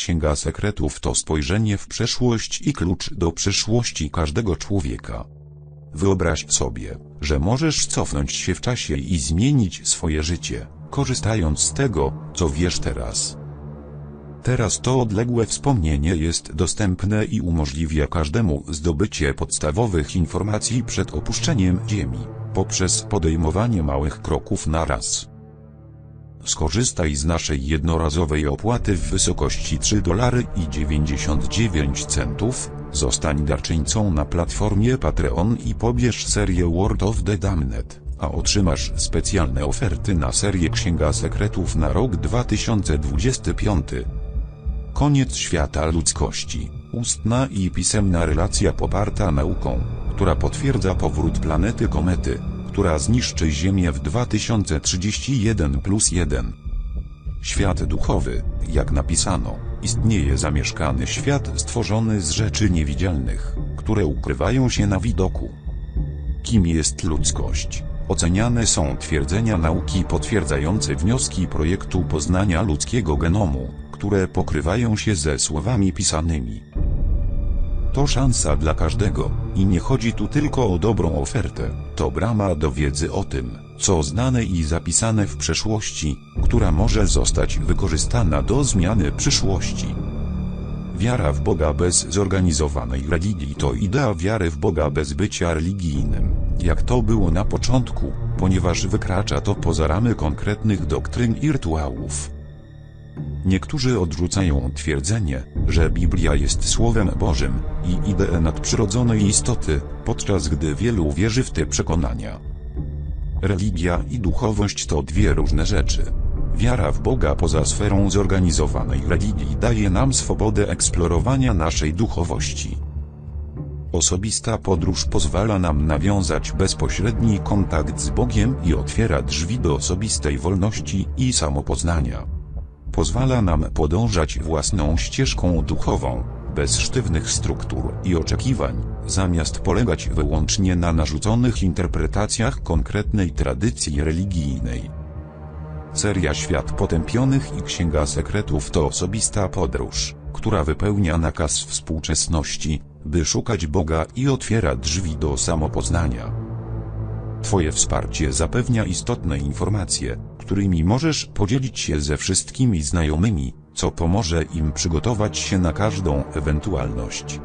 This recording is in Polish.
Księga Sekretów to spojrzenie w przeszłość i klucz do przyszłości każdego człowieka. Wyobraź sobie, że możesz cofnąć się w czasie i zmienić swoje życie, korzystając z tego, co wiesz teraz. Teraz to odległe wspomnienie jest dostępne i umożliwia każdemu zdobycie podstawowych informacji przed opuszczeniem Ziemi, poprzez podejmowanie małych kroków na raz. Skorzystaj z naszej jednorazowej opłaty w wysokości 3 dolary i 99 centów, zostań darczyńcą na platformie Patreon i pobierz serię World of the Damned, a otrzymasz specjalne oferty na serię Księga Sekretów na rok 2025. Koniec świata ludzkości. Ustna i pisemna relacja poparta nauką, która potwierdza powrót planety komety, która zniszczy Ziemię w 2031 plus 1. Świat duchowy, jak napisano, istnieje zamieszkany świat stworzony z rzeczy niewidzialnych, które ukrywają się na widoku. Kim jest ludzkość? Oceniane są twierdzenia nauki potwierdzające wnioski projektu poznania ludzkiego genomu, które pokrywają się ze słowami pisanymi. To szansa dla każdego, i nie chodzi tu tylko o dobrą ofertę, to brama do wiedzy o tym, co znane i zapisane w przeszłości, która może zostać wykorzystana do zmiany przyszłości. Wiara w Boga bez zorganizowanej religii to idea wiary w Boga bez bycia religijnym, jak to było na początku, ponieważ wykracza to poza ramy konkretnych doktryn i rytuałów. Niektórzy odrzucają twierdzenie, że Biblia jest Słowem Bożym i ideę nadprzyrodzonej istoty, podczas gdy wielu wierzy w te przekonania. Religia i duchowość to dwie różne rzeczy. Wiara w Boga poza sferą zorganizowanej religii daje nam swobodę eksplorowania naszej duchowości. Osobista podróż pozwala nam nawiązać bezpośredni kontakt z Bogiem i otwiera drzwi do osobistej wolności i samopoznania. Pozwala nam podążać własną ścieżką duchową, bez sztywnych struktur i oczekiwań, zamiast polegać wyłącznie na narzuconych interpretacjach konkretnej tradycji religijnej. Seria Świat Potępionych i Księga Sekretów to osobista podróż, która wypełnia nakaz współczesności, by szukać Boga i otwiera drzwi do samopoznania. Twoje wsparcie zapewnia istotne informacje, którymi możesz podzielić się ze wszystkimi znajomymi, co pomoże im przygotować się na każdą ewentualność.